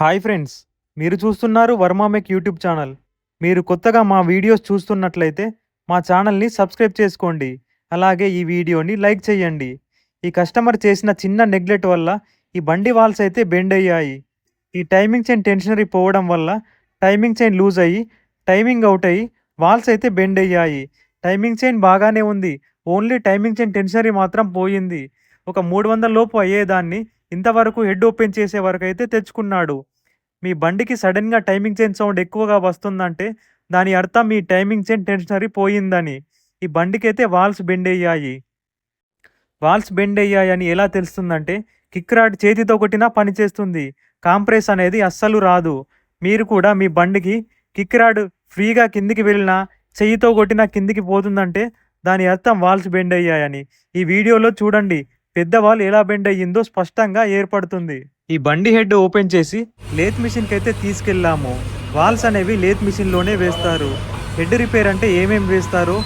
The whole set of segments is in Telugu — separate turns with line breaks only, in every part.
హాయ్ ఫ్రెండ్స్ మీరు చూస్తున్నారు వర్మామెక్ యూట్యూబ్ ఛానల్. మీరు కొత్తగా మా వీడియోస్ చూస్తున్నట్లయితే మా ఛానల్ని సబ్స్క్రైబ్ చేసుకోండి. అలాగే ఈ వీడియోని లైక్ చేయండి. ఈ కస్టమర్ చేసిన చిన్న నెగ్లెక్ట్ వల్ల ఈ బండి వాల్స్ అయితే బెండ్ అయ్యాయి. ఈ టైమింగ్ చైన్ టెన్షనరీ పోవడం వల్ల టైమింగ్ చైన్ లూజ్ అయ్యి టైమింగ్ అవుట్ అయ్యి వాల్స్ అయితే బెండ్ అయ్యాయి. టైమింగ్ చైన్ బాగానే ఉంది. ఓన్లీ టైమింగ్ చైన్ టెన్షనరీ మాత్రం పోయింది. ఒక మూడు వందల లోపు అయ్యేదాన్ని ఇంతవరకు హెడ్ ఓపెన్ చేసే వరకు అయితే తెచ్చుకున్నాడు. మీ బండికి సడన్గా టైమింగ్ చైన్ సౌండ్ ఎక్కువగా వస్తుందంటే దాని అర్థం మీ టైమింగ్ చైన్ టెన్షనరీ పోయిందని. ఈ బండికి అయితే వాల్స్ బెండ్ అయ్యాయి. వాల్స్ బెండ్ అయ్యాయని ఎలా తెలుస్తుందంటే కిక్ రాడ్ చేతితో కొట్టినా పనిచేస్తుంది కాంప్రెస్ అనేది అస్సలు రాదు. మీరు కూడా మీ బండికి కిక్ రాడ్ ఫ్రీగా కిందికి వెళ్ళినా చెయ్యితో కొట్టినా కిందికి పోతుందంటే దాని అర్థం వాల్స్ బెండ్ అయ్యాయని. ఈ వీడియోలో చూడండి. పెద్ద వాల్ ఎలా బెండ్ అయ్యిందో స్పష్టంగా ఏర్పడుతుంది. ఈ బండి హెడ్ ఓపెన్ చేసి లేత్ మిషన్కి అయితే తీసుకెళ్ళాము వాల్స్ అనేవి లేత్ మిషన్లోనే వేస్తారు. హెడ్ రిపేర్ అంటే ఏమేమి వేస్తారో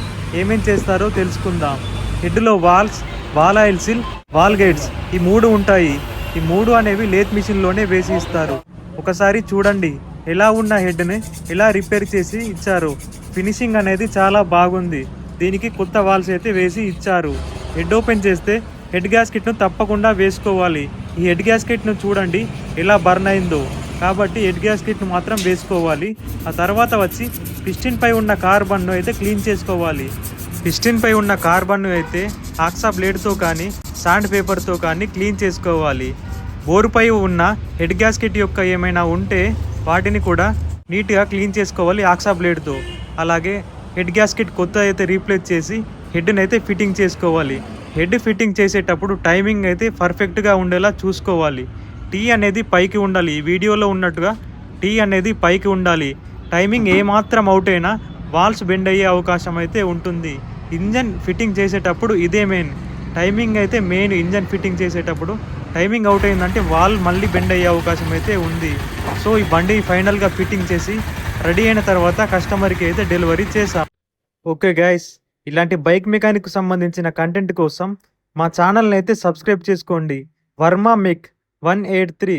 ఏమేం చేస్తారో తెలుసుకుందాం. హెడ్లో valves valve oil seal valve guides ఈ మూడు ఉంటాయి. ఈ మూడు అనేవి లేత్ మిషన్లోనే వేసి ఇస్తారు. ఒకసారి చూడండి ఎలా ఉన్న హెడ్ని ఎలా రిపేర్ చేసి ఇచ్చారు. ఫినిషింగ్ అనేది చాలా బాగుంది. దీనికి కొత్త వాల్స్ అయితే వేసి ఇచ్చారు. హెడ్ ఓపెన్ చేస్తే హెడ్ గ్యాస్కెట్ను తప్పకుండా వేసుకోవాలి. ఈ హెడ్ గ్యాస్కెట్ను చూడండి ఎలా బర్న్ అయిందో. కాబట్టి హెడ్ గ్యాస్కెట్ను మాత్రం వేసుకోవాలి. ఆ తర్వాత వచ్చి పిస్టిన్ పై ఉన్న కార్బన్ను అయితే క్లీన్ చేసుకోవాలి. పిస్టిన్ పై ఉన్న కార్బన్ను అయితే ఆక్సా బ్లేడ్తో కానీ సాండ్ పేపర్తో కానీ క్లీన్ చేసుకోవాలి. బోరుపై ఉన్న హెడ్ గ్యాస్కెట్ యొక్క ఏమైనా ఉంటే వాటిని కూడా నీట్గా క్లీన్ చేసుకోవాలి ఆక్సా బ్లేడ్తో. అలాగే హెడ్ గ్యాస్కెట్ కొత్త అయితే రీప్లేస్ చేసి హెడ్ని అయితే ఫిట్టింగ్ చేసుకోవాలి. హెడ్ ఫిట్టింగ్ చేసేటప్పుడు టైమింగ్ అయితే పర్ఫెక్ట్గా ఉండేలా చూసుకోవాలి. టీ అనేది పైకి ఉండాలి. ఈ వీడియోలో ఉన్నట్టుగా టీ అనేది పైకి ఉండాలి. టైమింగ్ ఏమాత్రం అవుట్ అయినా వాల్స్ బెండ్ అయ్యే అవకాశం అయితే ఉంటుంది. ఇంజన్ ఫిట్టింగ్ చేసేటప్పుడు ఇదే మెయిన్. టైమింగ్ అయితే మెయిన్ ఇంజన్ ఫిట్టింగ్ చేసేటప్పుడు టైమింగ్ అవుట్ అయిందంటే వాల్ మళ్ళీ బెండ్ అయ్యే అవకాశం అయితే ఉంది. సో ఈ బండి ఫైనల్గా ఫిట్టింగ్ చేసి రెడీ అయిన తర్వాత కస్టమర్కి అయితే డెలివరీ చేశాం. ఓకే గైస్ ఇలాంటి బైక్ మెకానిక్ సంబంధించిన కంటెంట్ కోసం మా ఛానల్ని అయితే సబ్స్క్రైబ్ చేసుకోండి. వర్మ మిక్ వన్ ఎయిట్ త్రీ.